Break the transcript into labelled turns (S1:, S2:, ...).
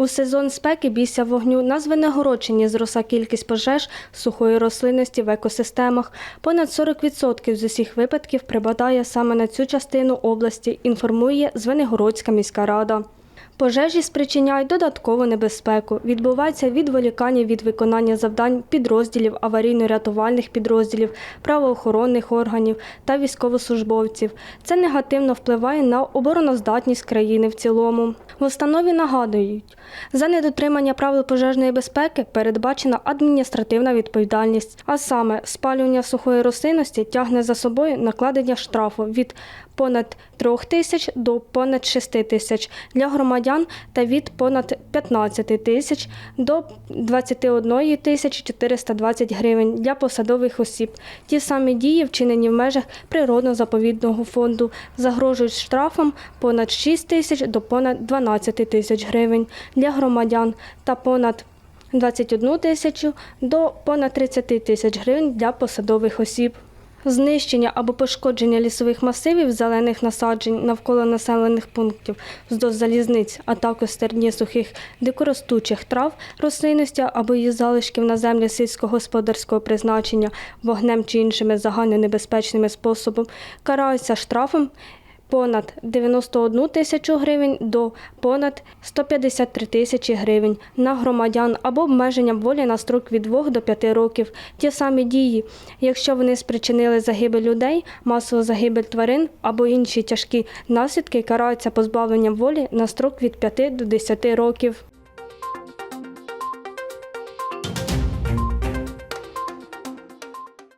S1: У сезон спеки бійся вогню на Звенигородчині зросла кількість пожеж сухої рослинності в екосистемах. Понад 40% з усіх випадків припадає саме на цю частину області, інформує Звенигородська міська рада. Пожежі спричиняють додаткову небезпеку. Відбувається відволікання від виконання завдань підрозділів аварійно-рятувальних підрозділів, правоохоронних органів та військовослужбовців. Це негативно впливає на обороноздатність країни в цілому. В установі нагадують, за недотримання правил пожежної безпеки передбачена адміністративна відповідальність, а саме спалювання сухої рослинності тягне за собою накладення штрафу від понад 3 тисяч до понад 6 тисяч для громадян та від понад 15 тисяч до 21 тисячі 420 гривень для посадових осіб. Ті самі дії, вчинені в межах природно-заповідного фонду, загрожують штрафом понад 6 тисяч до понад 12 тисяч гривень для громадян та понад 21 тисячу до понад 30 тисяч гривень для посадових осіб. Знищення або пошкодження лісових масивів, зелених насаджень навколо населених пунктів вздовж залізниць, а також стерні сухих дикоростучих трав, рослинності або її залишків на землі сільськогосподарського призначення вогнем чи іншими загальнонебезпечними способом караються штрафом понад 91 тисячу гривень до понад 153 тисячі гривень на громадян або обмеженням волі на строк від 2 до 5 років. Ті самі дії, якщо вони спричинили загибель людей, масову загибель тварин або інші тяжкі наслідки, караються позбавленням волі на строк від 5 до 10 років.